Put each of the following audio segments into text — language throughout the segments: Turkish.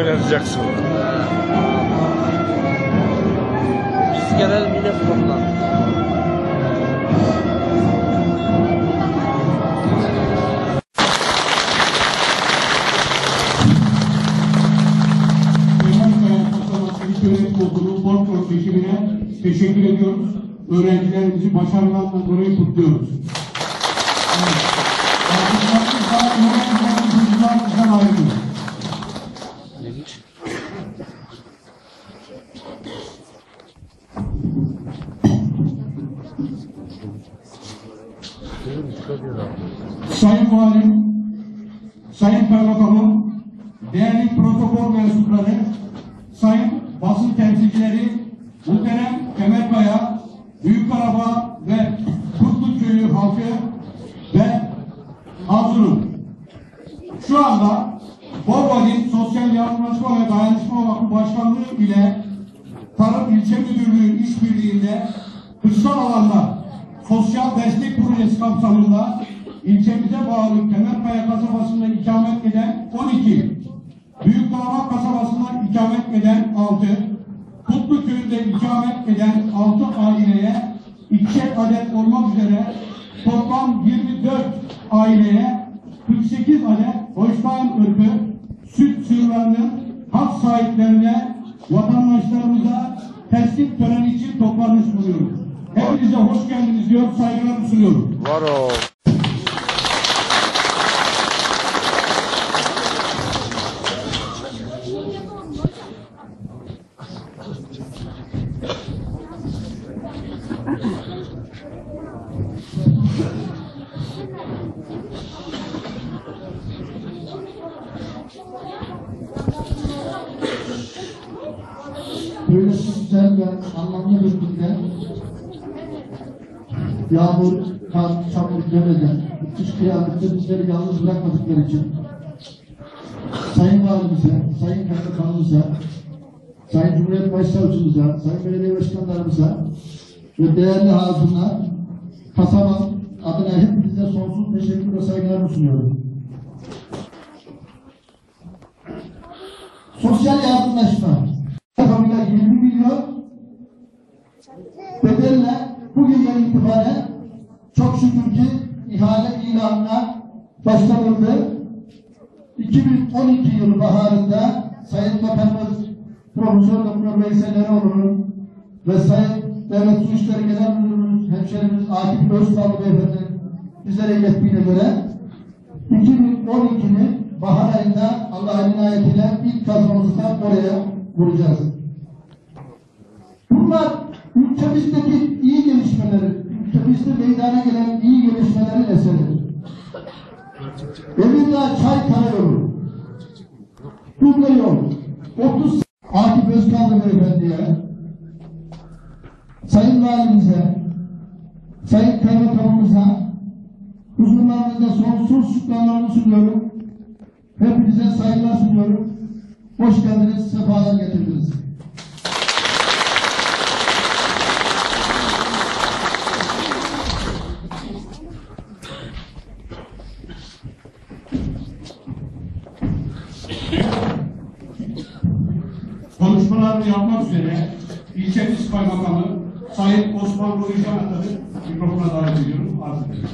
oynatacaksın. Sayın Valim, Sayın Kaymakamım, değerli protokol mensupları, sayın basın temsilcileri, muhterem Kemerkaya, Büyükkarabağ ve Kurtluköy'ü halkı ve Hazırım. Şu anda Borvali Sosyal Yardımlaşma ve Dayanışma Vakfı Başkanlığı ile Tarım İlçe Müdürlüğü işbirliğinde kırsal alanda sosyal destek projesi kapsamında ilçemize bağlı Kemerkaya kasabasında ikamet eden 12, Büyükdağlar kasabasında ikamet eden 6, Kutlu köyünde ikamet eden 6 aileye ikişer adet olmak üzere toplam 24 aileye 48 adet hoşlan ırkı süt sığırlarının hak sahiplerine vatandaşlarımıza teslim töreni için toplanmış bulunuyoruz. Hepinize hoş geldiniz diyor, saygılarımı sunuyorum. Var o. böyle güzel ve anlamlı bir yağmur, kar, çamur demeden kış kıyamette bizleri yalnız bırakmadıkları için Sayın Valimize, Sayın Kaymakamımıza, Sayın Cumhuriyet Başsavcımıza, Sayın Belediye Başkanlarımıza ve değerli hazırlar kasabam adına hepinize sonsuz teşekkür ve saygılarımı sunuyorum. Sosyal yardımlaşma. Rakamıyla 20 milyon bedelle bugünden itibaren ihale ilanına başlanıldı. 2012 yılı baharında Sayın Bakanımız Profesör Doktor Veysel Eroğlu'nun ve Sayın Devlet Su İşleri Genel Müdürümüz, hemşerimiz Akif Özkallı Beyefendi'nin bizlere ilettiğine göre 2012'nin bahar ayında Allah'ın inayetiyle ilk kazmamızı oraya vuracağız. Bunlar ülkemizdeki iyi gelişmeleri, ülkemizde meydana gelen iyi gelişmelerin eseri. Emirdağ Çay Karayolu, Duble Yol, 30 Akif Özkallı Beyefendi'ye, Sayın Valimize, Sayın Kaymakamımıza, huzurlarınızda sonsuz şükranlarımı sunuyorum. Hepinize saygılar sunuyorum. Hoş geldiniz, sefalar getirdiniz. Konuşmalarını yapmak üzere ilçemiz kaymakamı Sayın Nuri Canat'ı mikrofona davet ediyorum. Arz ediyorum.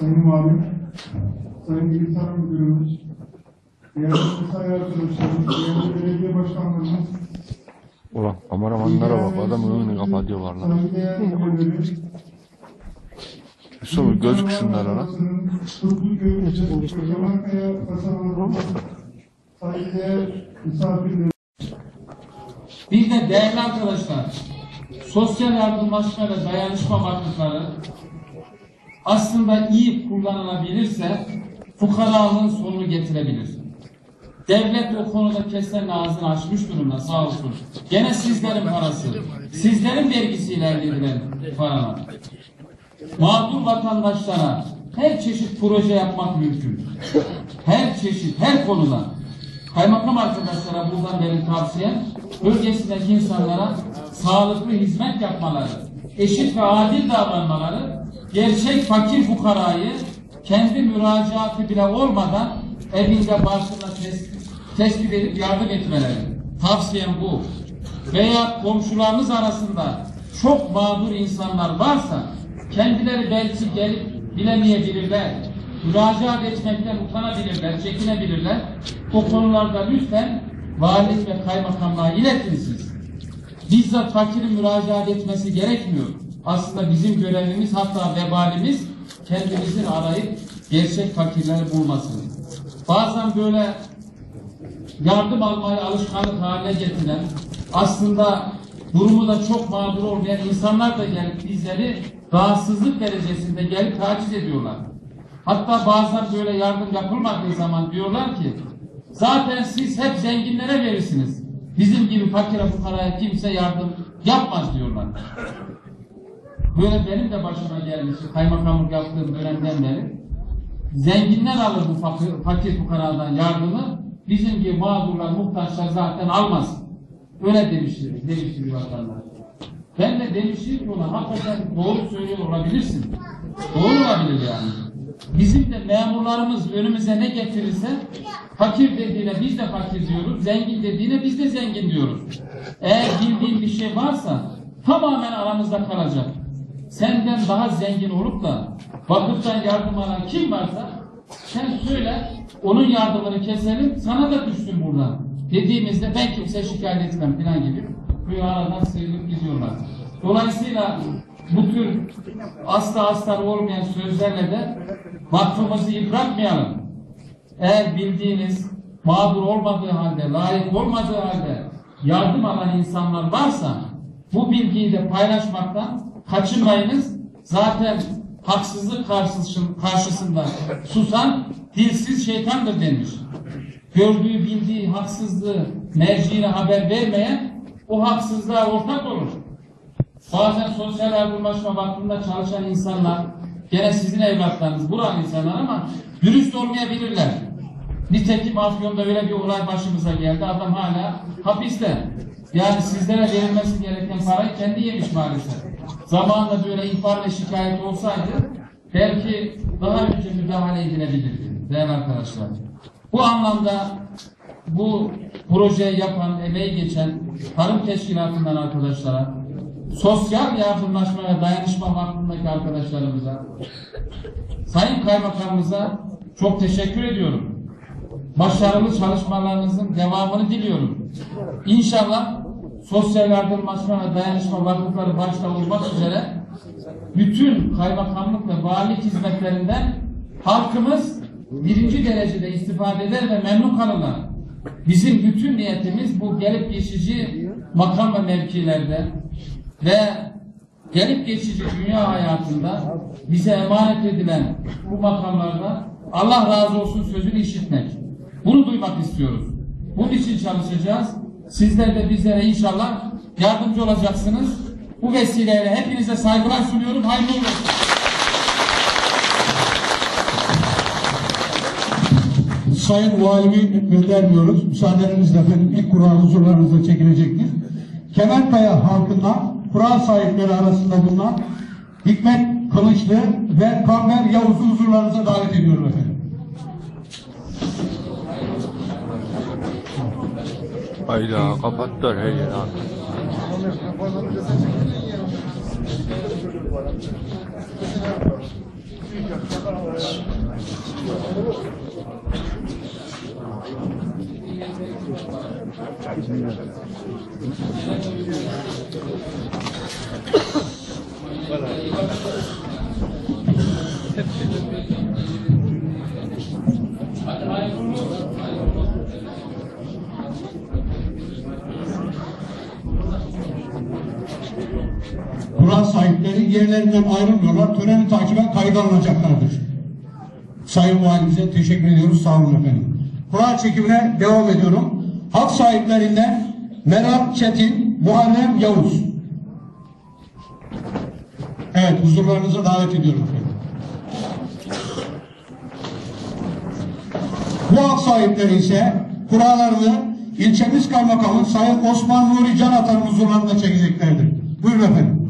Sayın Valim, Sayın İl Tarım Müdürümüz, değerli mesai arkadaşlarımız, değerli belediye başkanlarımız, Ulan kameramanlara bak adam önünü kapatıyorlar lan. Yusuf gözük şunlara lan. Bir de değerli arkadaşlar, sosyal yardımlaşma ve dayanışma vakıfları aslında iyi kullanılabilirse fukaralığın sonunu getirebilir. Devlet o konuda kesen ağzını açmış durumda sağ olsun. Gene sizlerin parası, sizlerin vergisiyle elde edilen paralar. Mağdur vatandaşlara her çeşit proje yapmak mümkün. her çeşit, her konuda kaymakam arkadaşlara buradan benim tavsiyem bölgesindeki insanlara sağlıklı hizmet yapmaları, eşit ve adil davranmaları, gerçek fakir fukarayı kendi müracaatı bile olmadan evinde başında tespit, tespit edip yardım etmeleri. Tavsiyem bu. Veya komşularınız arasında çok mağdur insanlar varsa kendileri belki gelip bilemeyebilirler. Müracaat etmekten utanabilirler, çekinebilirler. O konularda lütfen valilik ve kaymakamlığa iletin siz. Bizzat fakirin müracaat etmesi gerekmiyor. Aslında bizim görevimiz hatta vebalimiz kendimizin arayıp gerçek fakirleri bulması. Bazen böyle yardım almayı alışkanlık haline getiren, aslında durumu da çok mağdur olmayan insanlar da gelip bizleri rahatsızlık derecesinde gelip taciz ediyorlar. Hatta bazen böyle yardım yapılmadığı zaman diyorlar ki zaten siz hep zenginlere verirsiniz. Bizim gibi fakire fukaraya kimse yardım yapmaz diyorlar. Böyle benim de başıma gelmişti kaymakamlık yaptığım dönemden beri. Zenginler alır bu fakir, fakir fukaradan yardımı. Bizim gibi mağdurlar, muhtaçlar zaten almaz. Öyle demiştir, demiştir vatandaş. Ben de demiştim ki ona hakikaten doğru söylüyor olabilirsin. Doğru olabilir yani. Bizim de memurlarımız önümüze ne getirirse fakir dediğine biz de fakir diyoruz, zengin dediğine biz de zengin diyoruz. Eğer bildiğin bir şey varsa tamamen aramızda kalacak. Senden daha zengin olup da vakıftan yardım alan kim varsa sen söyle onun yardımını keselim sana da düşsün buradan. Dediğimizde ben kimse şikayet etmem falan gibi bu aradan sıyrılıp gidiyorlar. Dolayısıyla bu tür asla astar olmayan sözlerle de vakfımızı yıpratmayalım. Eğer bildiğiniz mağdur olmadığı halde, layık olmadığı halde yardım alan insanlar varsa bu bilgiyi de paylaşmaktan kaçınmayınız. Zaten haksızlık karşısın- karşısında susan dilsiz şeytandır denmiş. Gördüğü bildiği haksızlığı merciine haber vermeyen o haksızlığa ortak olur. Bazen sosyal yardımlaşma vakfında çalışan insanlar, gene sizin evlatlarınız, buranın insanlar ama dürüst olmayabilirler. Nitekim Afyon'da öyle bir olay başımıza geldi. Adam hala hapiste. Yani sizlere verilmesi gereken parayı kendi yemiş maalesef. Zamanında böyle ihbar ve şikayet olsaydı belki daha önce müdahale edilebilirdi değerli arkadaşlar. Bu anlamda bu projeyi yapan, emeği geçen tarım teşkilatından arkadaşlara, sosyal yardımlaşma ve dayanışma vakfındaki arkadaşlarımıza, Sayın Kaymakamımıza çok teşekkür ediyorum. Başarılı çalışmalarınızın devamını diliyorum. İnşallah sosyal yardımlaşma ve dayanışma vakıfları başta olmak üzere bütün kaymakamlık ve valilik hizmetlerinden halkımız birinci derecede istifade eder ve memnun kalırlar. Bizim bütün niyetimiz bu gelip geçici makam ve mevkilerde ve gelip geçici dünya hayatında bize emanet edilen bu makamlarda Allah razı olsun sözünü işitmek. Bunu duymak istiyoruz. Bunun için çalışacağız. Sizler de bizlere inşallah yardımcı olacaksınız. Bu vesileyle hepinize saygılar sunuyorum. Hayırlı uğurlu. Sayın Valimi göndermiyoruz. Müsaadenizle efendim ilk kura huzurlarınızda çekilecektir. Kemerkaya halkından kura sahipleri arasında bulunan Hikmet Kılıçlı ve Kamber Yavuz'u huzurlarınıza davet ediyorum efendim. Hayda kapattılar her yeri abi. Kura sahipleri yerlerinden ayrılmıyorlar. Töreni takiben kayda alınacaklardır. Sayın Valimize teşekkür ediyoruz. Sağ olun efendim. Kura çekimine devam ediyorum. Hak sahiplerinden Meral Çetin, Muharrem Yavuz. Evet, huzurlarınıza davet ediyorum efendim. Bu hak sahipleri ise kuralarını ilçemiz kaymakamı Sayın Osman Nuri Can Atan'ın huzurlarında çekeceklerdir. Buyurun efendim.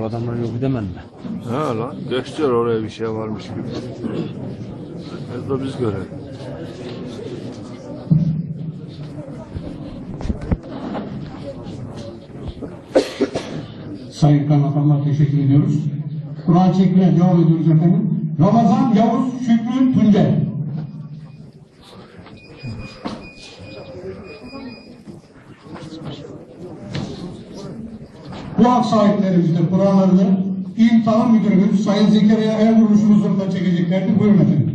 O adamlar yok edemem mi? He lan gösteriyor oraya bir şey varmış gibi. Hep de biz görelim. Sayın Kaymakamlar teşekkür ediyoruz. Kur'an çekmeye devam ediyoruz efendim. Ramazan Yavuz Şükrü Tunce. Bu hak sahiplerimiz de Kur'anlarını İl Tarım Müdürümüz Sayın Zekeriya Ervuruş'un huzurunda çekeceklerdir. Buyurun efendim.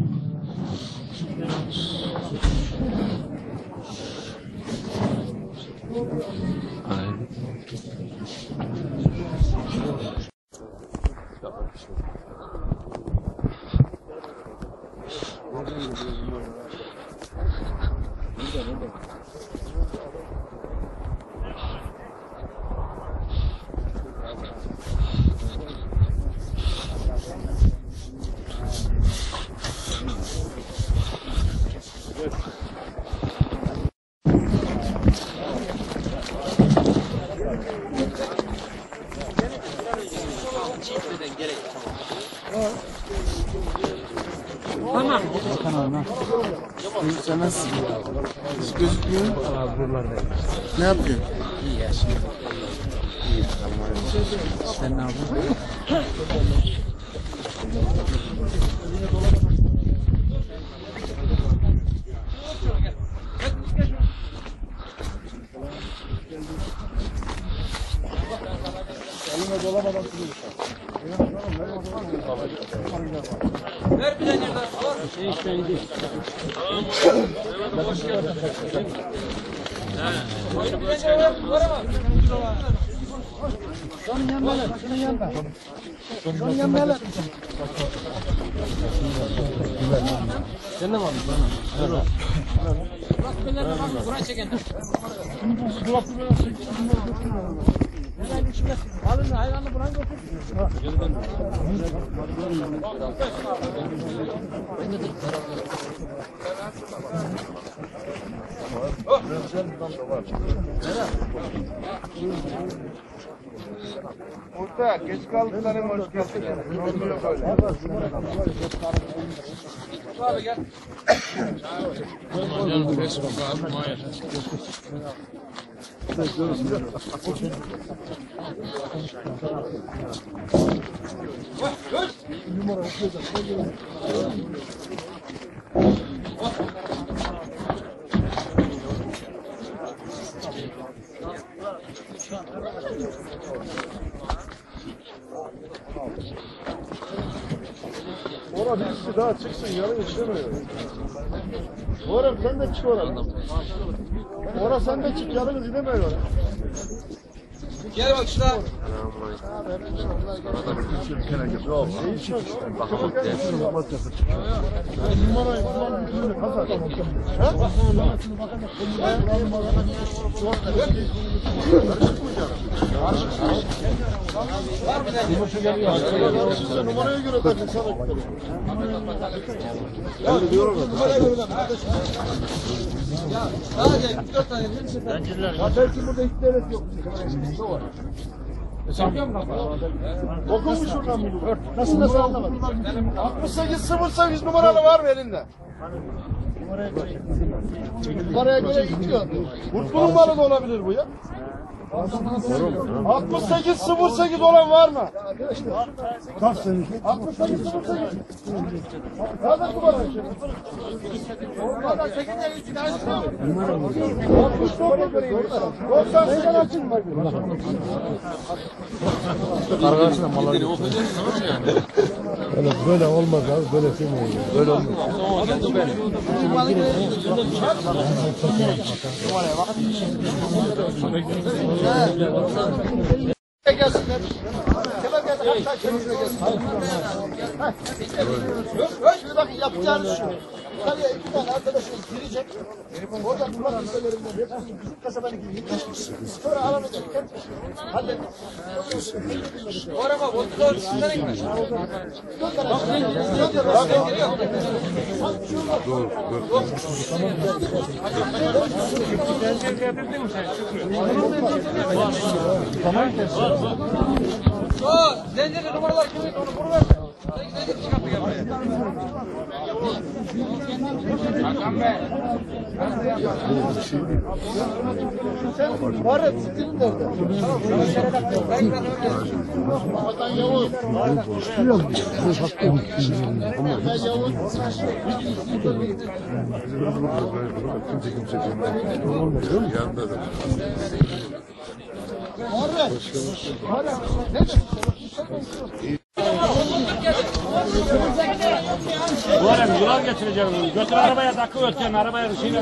Sen nasılsın? Hiç gözükmüyor. Ne yapıyorsun? İyi ya şimdi. İyi tamam. Sen ne yapıyorsun? geldi. Tamam, hoş geldin. He, buyurun, hoş geldin. Şunun yanmalı, şunun yanma. Şunun yanmalı. Sen de var mısın? Dur. Bırak beni, bırak çekin. Dolapları çekin. Orta geç kaldıkların hoş geldin. Ora birisi daha çıksın yarın istemiyor. Orhan sen de çık oradan. Ora sen de çık yarın izlemiyor. Gel bak şuna. Numaraya göre takın sana. Daha gel. Dört tane bir şey. Ya belki burada hiç devlet yok. Okumuş şuradan bunu. Nasıl nasıl anlamadım. 68 08 numaralı var mı elinde? Numaraya göre gidiyor. Mutlu'nun malı da olabilir bu ya. 68 08 olan var mı? Kaç senin? 68 08. Nerede numara? Orada 8 3 tane Numara mı? 69 98 açın bakayım. Böyle olmaz abi böyle şey mi olur? Böyle olmaz. Gelsinler. Kemal gelsin. Şimdi bakın yapacağınız şu. Yukarıya iki tane arkadaşınız girecek. Orada kulak liselerinden hepsini bizim kasabanın gibi yıkmış. Sonra aranacak. Halledin. Orama botu doğru sizlere gitmiş. O zencirli numaralar kimin onu vurur. Zencir çıkarttı gel buraya. Muharrem stilin nerede? Vatan Yavuz. Vatan Yavuz. Yanında da. Muharrem. Muharrem. Nedir? Varım yılan getireceğim. Götür arabaya takı ötken arabaya bir şeyle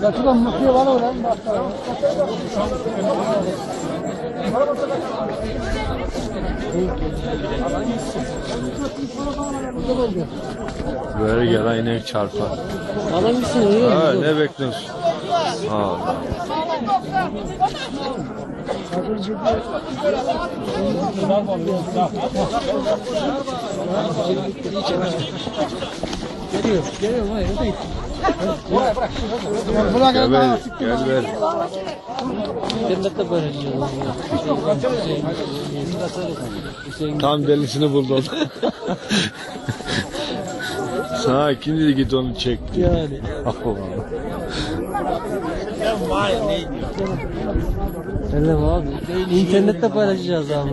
Kaçıdan mutluyor bana öyle. Böyle gel inek çarpar. Alan mısın? Ha, ne bekliyorsun? Ha. Gel ver, gel ver. Tam delisini buldum. Sana kim dedi git onu çekti? Yani. Öyle mi abi? İnternette paylaşacağız abi.